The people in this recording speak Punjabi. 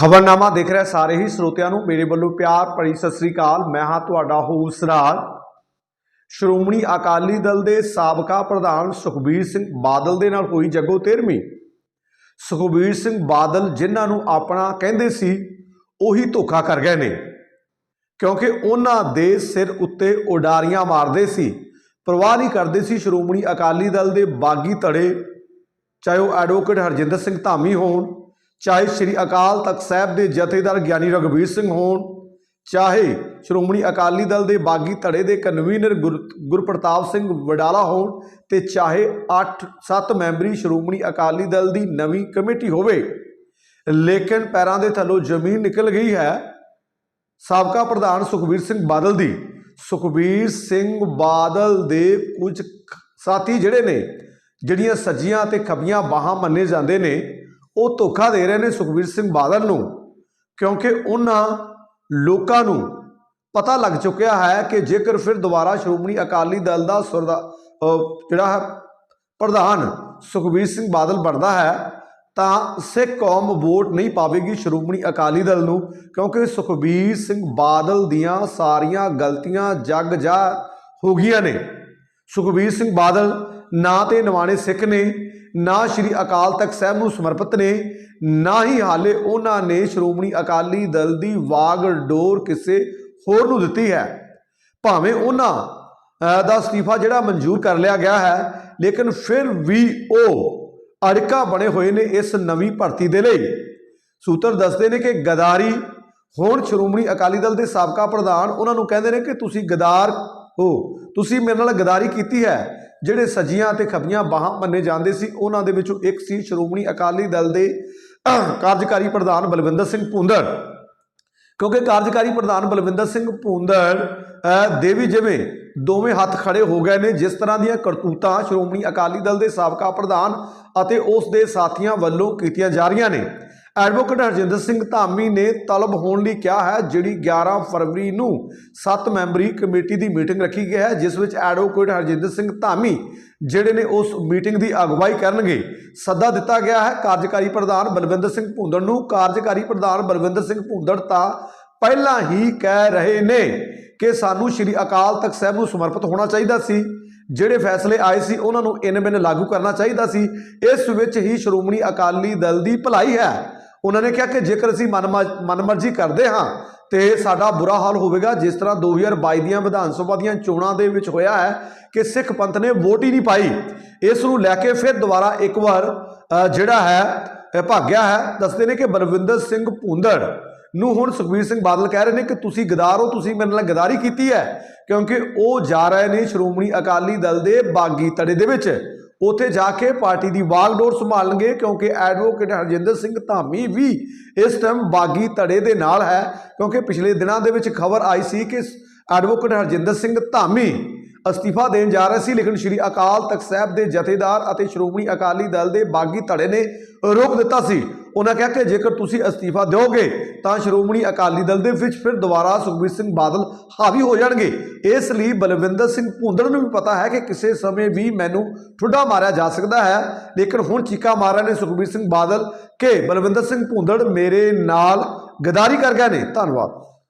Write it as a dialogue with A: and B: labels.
A: ਖਬਰਨਾਮਾ ਦੇਖ ਰਿਹਾ ਸਾਰੇ ਹੀ ਸਰੋਤਿਆਂ ਨੂੰ। ਮੇਰੇ ਵੱਲੋਂ ਪਿਆਰ ਭਰੀ ਸਤਿ ਸ੍ਰੀ ਅਕਾਲ। ਮੈਂ ਹਾਂ ਤੁਹਾਡਾ ਹੋਸ ਰਾਜ ਸ਼੍ਰੋਮਣੀ ਅਕਾਲੀ ਦਲ ਦੇ ਸਾਬਕਾ ਪ੍ਰਧਾਨ ਸੁਖਬੀਰ ਸਿੰਘ ਬਾਦਲ ਦੇ ਨਾਲ ਹੋਈ ਜੱਗੋ ਤੇਰਵੀਂ। ਸੁਖਬੀਰ ਸਿੰਘ ਬਾਦਲ ਜਿਨ੍ਹਾਂ ਨੂੰ ਆਪਣਾ ਕਹਿੰਦੇ ਸੀ, ਉਹੀ ਧੋਖਾ ਕਰ ਗਏ ਨੇ। ਕਿਉਂਕਿ ਉਹਨਾਂ ਦੇ ਸਿਰ ਉੱਤੇ ਉਡਾਰੀਆਂ ਮਾਰਦੇ ਸੀ, ਪਰਵਾਹ ਨਹੀਂ ਕਰਦੇ ਸੀ ਸ਼੍ਰੋਮਣੀ ਅਕਾਲੀ ਦਲ ਦੇ ਬਾਗੀ ਧੜੇ, ਚਾਹੇ ਉਹ ਐਡਵੋਕੇਟ ਹਰਜਿੰਦਰ ਸਿੰਘ ਧਾਮੀ ਹੋਣ ਚਾਹੇ ਸ੍ਰੀ ਅਕਾਲ ਤਖਤ ਸਾਹਿਬ ਦੇ ਜਥੇਦਾਰ ਗਿਆਨੀ ਰਘਬੀਰ ਸਿੰਘ ਹੋਣ, ਚਾਹੇ ਸ਼੍ਰੋਮਣੀ ਅਕਾਲੀ ਦਲ ਦੇ ਬਾਗੀ ਧੜੇ ਦੇ ਕਨਵੀਨਰ ਗੁਰ- ਗੁਰਪ੍ਰਤਾਪ ਸਿੰਘ ਵਡਾਲਾ ਹੋਣ ਤੇ ਚਾਹੇ 8-7 ਮੈਂਬਰੀ ਸ਼੍ਰੋਮਣੀ ਅਕਾਲੀ ਦਲ ਦੀ ਨਵੀਂ ਕਮੇਟੀ ਹੋਵੇ, ਲੇਕਿਨ ਪੈਰਾਂ ਦੇ ਥੱਲੋਂ ਜ਼ਮੀਨ ਨਿਕਲ ਗਈ ਹੈ ਸਾਬਕਾ ਪ੍ਰਧਾਨ ਸੁਖਬੀਰ ਸਿੰਘ ਬਾਦਲ ਦੀ। ਸੁਖਬੀਰ ਸਿੰਘ ਬਾਦਲ ਦੇ ਕੁਝ ਸਾਥੀ ਜਿਹੜੇ ਨੇ, ਜਿਹੜੀਆਂ ਸੱਜੀਆਂ ਤੇ ਖੱਬੀਆਂ ਬਾਹਾਂ ਮੰਨੇ ਜਾਂਦੇ ਨੇ ਉਹ ਧੋਖਾ ਦੇ ਰਹੇ ਨੇ ਸੁਖਬੀਰ ਸਿੰਘ ਬਾਦਲ ਨੂੰ, ਕਿਉਂਕਿ ਉਹਨਾਂ ਲੋਕਾਂ ਨੂੰ ਪਤਾ ਲੱਗ ਚੁੱਕਿਆ ਹੈ ਕਿ ਜੇਕਰ ਫਿਰ ਦੁਬਾਰਾ ਸ਼੍ਰੋਮਣੀ ਅਕਾਲੀ ਦਲ ਦਾ ਸਰਦਾ ਜਿਹੜਾ ਹੈ, ਪ੍ਰਧਾਨ ਸੁਖਬੀਰ ਸਿੰਘ ਬਾਦਲ ਬਣਦਾ ਹੈ, ਤਾਂ ਸਿੱਖ ਕੌਮ ਵੋਟ ਨਹੀਂ ਪਾਵੇਗੀ ਸ਼੍ਰੋਮਣੀ ਅਕਾਲੀ ਦਲ ਨੂੰ, ਕਿਉਂਕਿ ਸੁਖਬੀਰ ਸਿੰਘ ਬਾਦਲ ਦੀਆਂ ਸਾਰੀਆਂ ਗਲਤੀਆਂ ਜੱਗ ਜਾ ਹੋ ਗਈਆਂ ਨੇ। ਸੁਖਬੀਰ ਸਿੰਘ ਬਾਦਲ ਨਾ ਤੇ ਨਵਾਣੇ ਸਿੱਖ ਨੇ ਨਾ ਸ਼੍ਰੀ ਅਕਾਲ ਤਖਤ ਸਾਹਿਬ ਨੂੰ ਸਮਰਪਿਤ ਨੇ, ਨਾ ਹੀ ਹਾਲੇ ਉਹਨਾਂ ਨੇ ਸ਼੍ਰੋਮਣੀ ਅਕਾਲੀ ਦਲ ਦੀ ਵਾਗ ਡੋਰ ਕਿਸੇ ਹੋਰ ਨੂੰ ਦਿੱਤੀ ਹੈ। ਭਾਵੇਂ ਉਹਨਾਂ ਦਾ ਅਸਤੀਫਾ ਜਿਹੜਾ ਮਨਜ਼ੂਰ ਕਰ ਲਿਆ ਗਿਆ ਹੈ, ਲੇਕਿਨ ਫਿਰ ਵੀ ਉਹ ਅੜਕਾ ਬਣੇ ਹੋਏ ਨੇ ਇਸ ਨਵੀਂ ਭਰਤੀ ਦੇ ਲਈ। ਸੂਤਰ ਦੱਸਦੇ ਨੇ ਕਿ ਗਦਾਰੀ, ਹੁਣ ਸ਼੍ਰੋਮਣੀ ਅਕਾਲੀ ਦਲ ਦੇ ਸਾਬਕਾ ਪ੍ਰਧਾਨ, ਉਹਨਾਂ ਨੂੰ ਕਹਿੰਦੇ ਨੇ ਕਿ ਤੁਸੀਂ ਗਦਾਰ ਹੋ, ਤੁਸੀਂ ਮੇਰੇ ਨਾਲ ਗਦਾਰੀ ਕੀਤੀ ਹੈ ਜਿਹੜੇ ਸੱਜੀਆਂ ਤੇ ਖੱਬੀਆਂ ਬਾਹਾਂ ਮੰਨੇ ਜਾਂਦੇ ਸੀ ਉਹਨਾਂ ਦੇ ਵਿੱਚੋਂ ਇੱਕ ਸੀ ਸ਼੍ਰੋਮਣੀ ਅਕਾਲੀ ਦਲ ਦੇ ਕਾਰਜਕਾਰੀ ਪ੍ਰਧਾਨ ਬਲਵਿੰਦਰ ਸਿੰਘ ਭੁੰਦੜ। ਕਿਉਂਕਿ ਕਾਰਜਕਾਰੀ ਪ੍ਰਧਾਨ ਬਲਵਿੰਦਰ ਸਿੰਘ ਭੁੰਦੜ ਅਹ, ਦੇ ਵੀ ਜਿਵੇਂ ਦੋਵੇਂ ਹੱਥ ਖੜੇ ਹੋ ਗਏ ਨੇ ਜਿਸ ਤਰ੍ਹਾਂ ਦੀਆਂ ਕਰਤੂਤਾਂ ਸ਼੍ਰੋਮਣੀ ਅਕਾਲੀ ਦਲ ਦੇ ਸਾਬਕਾ ਪ੍ਰਧਾਨ ਅਤੇ ਉਸ ਦੇ ਸਾਥੀਆਂ ਵੱਲੋਂ ਕੀਤੀਆਂ ਜਾ ਰਹੀਆਂ ਨੇ। ਐਡਵੋਕੇਟ ਹਰਜਿੰਦਰ ਸਿੰਘ ਧਾਮੀ ਨੇ ਤਲਬ ਹੋਣ ਲਈ ਕਿਹਾ ਹੈ, ਜਿਹੜੀ 11 ਫਰਵਰੀ ਨੂੰ 7 ਮੈਂਬਰੀ ਕਮੇਟੀ ਦੀ ਮੀਟਿੰਗ ਰੱਖੀ ਗਈ ਹੈ, ਜਿਸ ਵਿੱਚ ਐਡਵੋਕੇਟ ਹਰਜਿੰਦਰ ਸਿੰਘ ਧਾਮੀ ਜਿਹੜੇ ਨੇ ਉਸ ਮੀਟਿੰਗ ਦੀ ਅਗਵਾਈ ਕਰਨਗੇ। ਸੱਦਾ ਦਿੱਤਾ ਗਿਆ ਹੈ, ਕਾਰਜਕਾਰੀ ਪ੍ਰਧਾਨ ਬਲਵਿੰਦਰ ਸਿੰਘ ਭੁੰਦੜ ਨੂੰ। ਕਾਰਜਕਾਰੀ ਪ੍ਰਧਾਨ ਬਲਵਿੰਦਰ ਸਿੰਘ ਭੁੰਦੜ ਤਾਂ ਪਹਿਲਾਂ ਹੀ ਕਹਿ ਰਹੇ ਨੇ ਕਿ ਸਾਨੂੰ ਸ਼੍ਰੀ ਅਕਾਲ ਤਖਤ ਸਾਹਿਬ ਨੂੰ ਸਮਰਪਿਤ ਹੋਣਾ ਚਾਹੀਦਾ ਸੀ। ਜਿਹੜੇ ਫੈਸਲੇ ਆਏ ਸੀ, ਉਹਨਾਂ ਨੂੰ ਇਨ ਬਿਨ ਲਾਗੂ ਕਰਨਾ ਚਾਹੀਦਾ ਸੀ। ਇਸ ਵਿੱਚ ਹੀ ਸ਼੍ਰੋਮਣੀ ਅਕਾਲੀ ਦਲ ਦੀ ਭਲਾਈ ਹੈ। ਉਹਨਾਂ ਨੇ ਕਿਹਾ ਕਿ ਜੇਕਰ ਅਸੀਂ ਮਨਮ- ਮਨਮਰਜ਼ੀ ਕਰਦੇ ਹਾਂ, ਤੇ ਸਾਡਾ ਬੁਰਾ ਹਾਲ ਹੋਵੇਗਾ। ਜਿਸ ਤਰ੍ਹਾਂ 2022 ਦੀਆਂ ਵਿਧਾਨ ਸਭਾ ਦੀਆਂ ਚੋਣਾਂ ਦੇ ਵਿੱਚ ਹੋਇਆ ਹੈ ਕਿ ਸਿੱਖ ਪੰਥ ਨੇ ਵੋਟ ਹੀ ਨਹੀਂ ਪਾਈ। ਇਸ ਨੂੰ ਲੈ ਕੇ ਫਿਰ ਦੁਬਾਰਾ ਇੱਕ ਵਾਰ ਜਿਹੜਾ ਹੈ ਭਾਗਿਆ ਹੈ। ਦੱਸਦੇ ਨੇ ਕਿ ਬਲਵਿੰਦਰ ਸਿੰਘ ਭੁੰਦੜ ਨੂੰ ਹੁਣ ਸੁਖਬੀਰ ਸਿੰਘ ਬਾਦਲ ਕਹਿ ਰਹੇ ਨੇ ਕਿ ਤੁਸੀਂ ਗਦਾਰ ਹੋ, ਤੁਸੀਂ ਮੇਰੇ ਨਾਲ ਗਦਾਰੀ ਕੀਤੀ ਹੈ, ਕਿਉਂਕਿ ਉਹ ਜਾ ਰਹੇ ਨੇ ਸ਼੍ਰੋਮਣੀ ਅਕਾਲੀ ਦਲ ਦੇ ਬਾਗੀ ਤੜੇ ਦੇ ਵਿੱਚ। ਉੱਥੇ ਜਾ ਕੇ ਪਾਰਟੀ ਦੀ ਵਾਗਡੋਰ ਸੰਭਾਲਣਗੇ, ਕਿਉਂਕਿ ਐਡਵੋਕੇਟ ਹਰਜਿੰਦਰ ਸਿੰਘ ਧਾਮੀ ਵੀ ਇਸ ਟਾਈਮ ਬਾਗੀ ਧੜੇ ਦੇ ਨਾਲ ਹੈ, ਕਿਉਂਕਿ ਪਿਛਲੇ ਦਿਨਾਂ ਦੇ ਵਿੱਚ ਖਬਰ ਆਈ ਸੀ ਕਿ ਐਡਵੋਕੇਟ ਹਰਜਿੰਦਰ ਸਿੰਘ ਧਾਮੀ ਅਸਤੀਫਾ ਦੇਣ ਜਾ ਰਹੇ ਸੀ, ਲੇਕਿਨ ਸ਼੍ਰੀ ਅਕਾਲ ਤਖਤ ਸਾਹਿਬ ਦੇ ਜਥੇਦਾਰ ਅਤੇ ਸ਼੍ਰੋਮਣੀ ਅਕਾਲੀ ਦਲ ਦੇ ਬਾਗੀ ਧੜੇ ਨੇ ਰੋਕ ਦਿੱਤਾ ਸੀ। ਉਹਨਾਂ ਕਿਹਾ ਕਿ ਜੇਕਰ ਤੁਸੀਂ ਅਸਤੀਫਾ ਦਿਓਗੇ, ਤਾਂ ਸ਼੍ਰੋਮਣੀ ਅਕਾਲੀ ਦਲ ਦੇ ਵਿੱਚ ਫਿਰ ਦੁਬਾਰਾ ਸੁਖਬੀਰ ਸਿੰਘ ਬਾਦਲ ਹਾਵੀ ਹੋ ਜਾਣਗੇ। ਇਸ ਲਈ ਬਲਵਿੰਦਰ ਸਿੰਘ ਭੁੰਦੜ ਨੂੰ ਵੀ ਪਤਾ ਹੈ ਕਿ ਕਿਸੇ ਸਮੇਂ ਵੀ ਮੈਨੂੰ ਠੁੱਡਾ ਮਾਰਿਆ ਜਾ ਸਕਦਾ ਹੈ। ਲੇਕਿਨ ਹੁਣ ਚੀਕਾ ਮਾਰ ਰਹੇ ਨੇ ਸੁਖਬੀਰ ਸਿੰਘ ਬਾਦਲ ਕਿ ਬਲਵਿੰਦਰ ਸਿੰਘ ਭੁੰਦੜ ਮੇਰੇ ਨਾਲ ਗਦਾਰੀ ਕਰ ਗਏ ਨੇ। ਧੰਨਵਾਦ।